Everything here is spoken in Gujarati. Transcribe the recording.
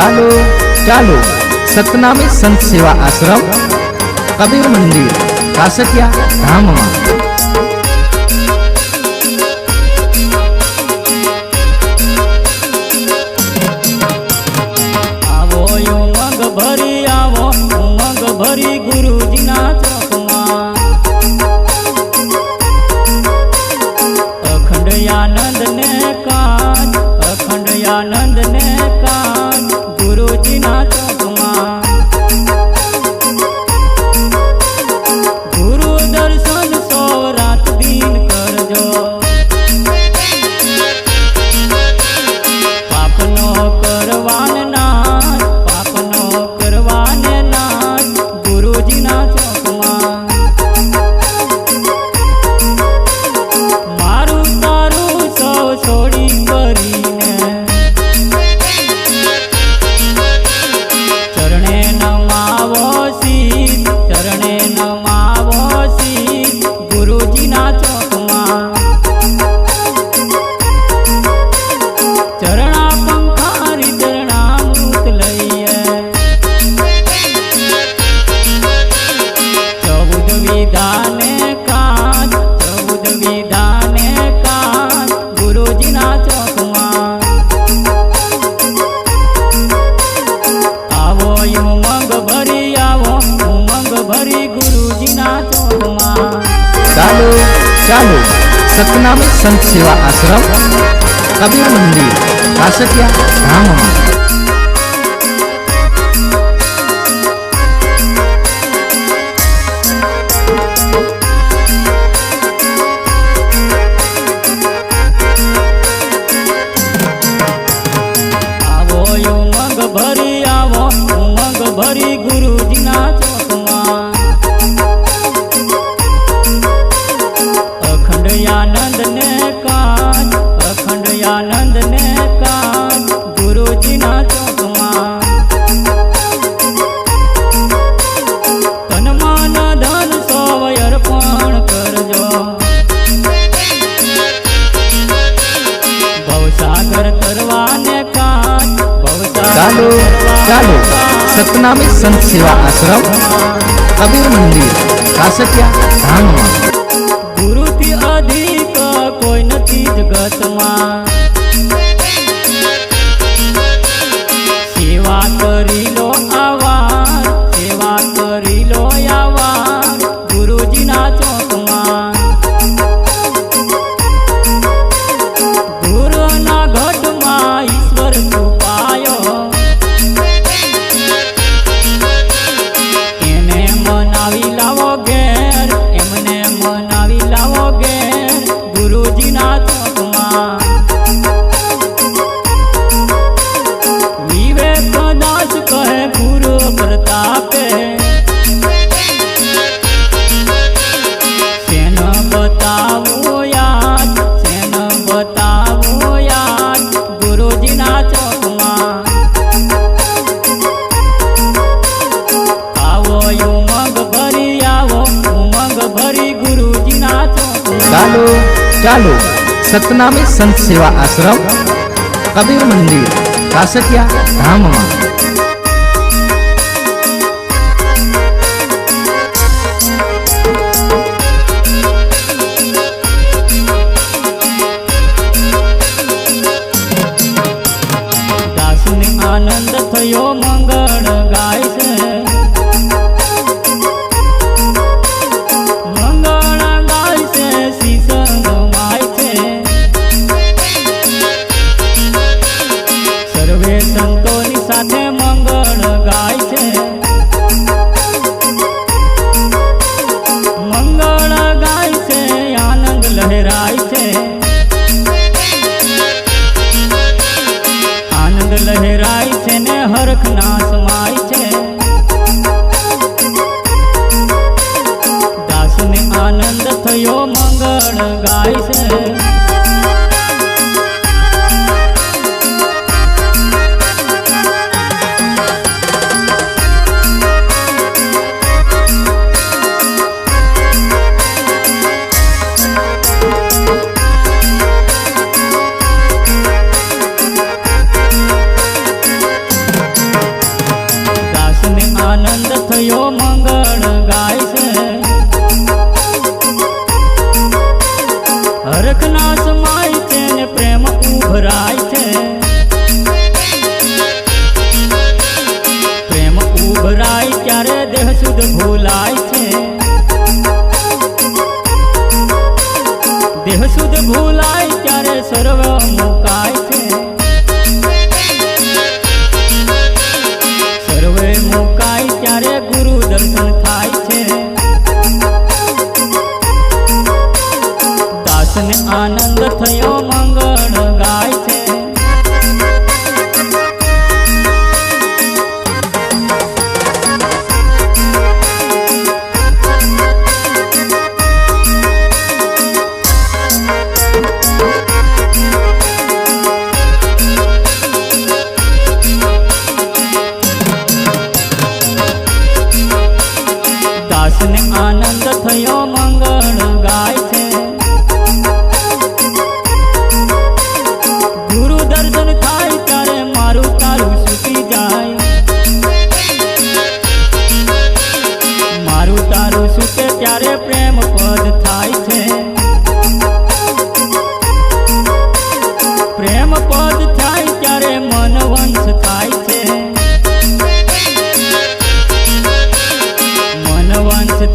ચાલો ચાલો, સતનામે સંત સેવા આશ્રમ, કબીર મંદિર, કાસટિયા ધામમાં. આવો ઉમંગ ભરી આવો, ઉમંગ ભરી અખંડ આનંદ Nerede ચાલો સતનામ સંત સેવા આશ્રમ કબીર મંદિર કાસટિયા ધામમાં ચાલો સતનામી સંત સેવા આશ્રમ કબીર મંદિર કાસટિયા ધામમાં. ગુરુથી અધિક કોઈ નથી જગતમાં. again. ચાલો ચાલો સતનામી સંત સેવા આશ્રમ કબીર મંદિર કાસકિયા ધામમાં. આનંદ થયો દેહ સુદ ભૂલાય ત્યારે સર્વ મુકાય છે. સર્વે મુકાય ત્યારે ગુરુ દર્શન થાય છે. દાસને આનંદ